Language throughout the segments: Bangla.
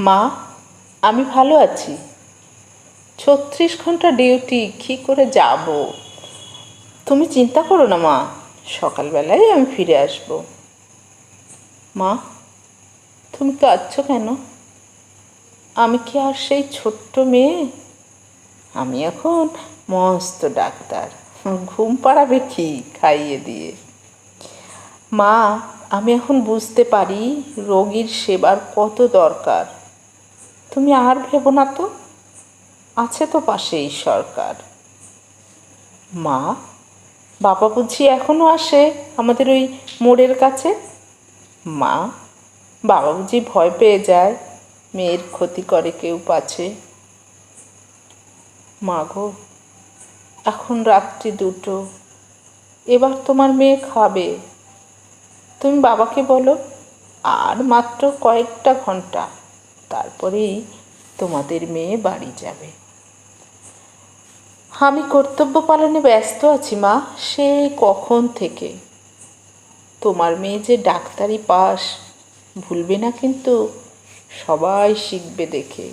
মা, আমি ভালো আছি। ছত্রিশ ঘণ্টা ডিউটি, কী করে যাব? তুমি চিন্তা করো না মা, সকালবেলায় আমি ফিরে আসব। মা, তুমি কাঁদছো কেন? আমি কি আর সেই ছোট্ট মেয়ে? আমি এখন মস্ত ডাক্তার। ঘুম পাড়াবে কি খাইয়ে দিয়ে? মা, আমি এখন বুঝতে পারি রোগীর সেবার কত দরকার। তুমি আর ভেবো না তো। আছে তো পাশেই সরকার। মা, বাবা বুঝি এখনও আসে আমাদের ওই মোড়ের কাছে? মা, বাবা বুঝি ভয় পেয়ে যায়, মেয়ের ক্ষতি করে কেউ পাছে। মা গো, এখন রাত্রি দুটো, এবার তোমার মেয়ে খাবে। তুমি বাবাকে বলো, আর মাত্র কয়েকটা ঘণ্টা। তারপরেই তোমাদের মেয়ে বাড়ি যাবে। আমি কর্তব্য পালনে ব্যস্ত আছি, মা। সে কখন থেকে? তোমার মেয়ে যে ডাক্তারি পাস, ভুলবে না কিন্তু সবাই শিখবে দেখে।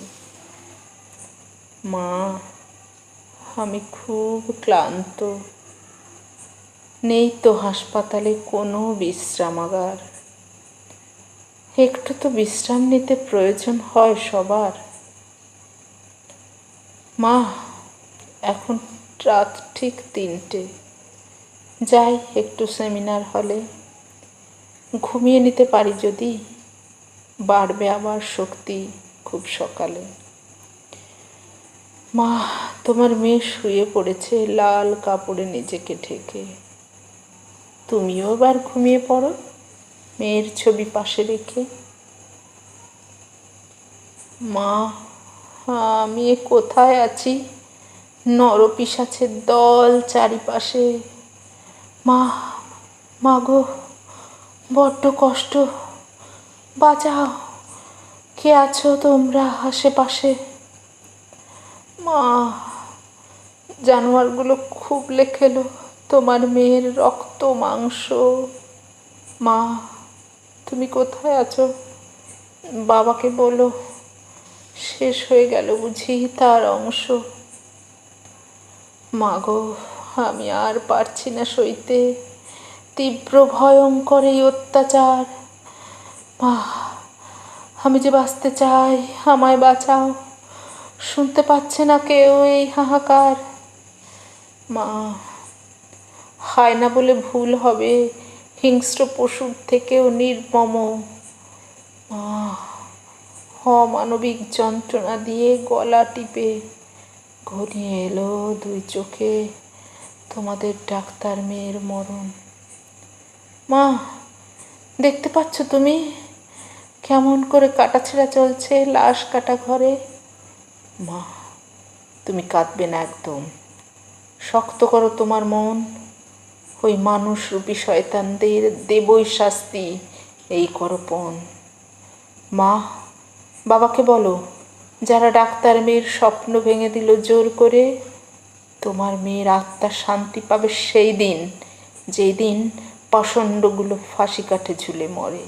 মা, আমি খুব ক্লান্ত। নেই তো হাসপাতালে কোনো বিশ্রামাগার। একটু তো বিশ্রাম নিতে প্রয়োজন হয় সবার। মা, এখন রাত ঠিক তিনটে। যাই, একটু সেমিনার হলে। ঘুমিয়ে নিতে পারি যদি? বাড়বে আবার শক্তি খুব সকালে। মা, তোমার মেয়ে শুয়ে পড়েছে লাল কাপড়ে নিজেকে ঢেকে। তুমিও এবার ঘুমিয়ে পড়ো। মেয়ের ছবি পাশে রেখে। মা, আমি কোথায় আছি? নরপিসাছের দল চারিপাশে। মা মা গো, বড্ড কষ্ট। বাঁচাও। কে আছো তোমরা আশেপাশে? মা, জানোয়ারগুলো খুব লেখেলো। তোমার মেয়ের রক্ত, মাংস। মা তুমি কোথায় আছো? বাবাকে বলো। শেষ হয়ে গেল বুঝি তার অংশ। মাগো, আমি আর পারছি না সইতে। তীব্র ভয়ঙ্কর এই অত্যাচার। মা, আমি যে বাঁচতে চাই, আমায় বাঁচাও। শুনতে পাচ্ছে না কেউ এই হাহাকার। মা, হয় না বলে ভুল হবে। হিংস্র পশুর থেকেও নির্মম। অমানবিক যন্ত্রণা দিয়ে গলা টিপে ঘনিয়ে এলো দুই চোখে তোমাদের ডাক্তার মেয়ের মরণ। মা, দেখতে পাচ্ছ তুমি? কেমন করে কাটাছেড়া চলছে লাশ কাটা ঘরে। মা, তুমি কাঁদবে না একদম। শক্ত করো তোমার মন। ওই মানুষরূপী শয়তানদের দেবই শাস্তি, এই করপণ মা, বাবাকে বলো, যারা ডাক্তার মেয়ের স্বপ্ন ভেঙে দিল জোর করে, তোমার মেয়ের আত্মা শান্তি পাবে সেই দিন যেই দিন পাষণ্ডগুলো ফাঁসি কাঠে ঝুলে মরে।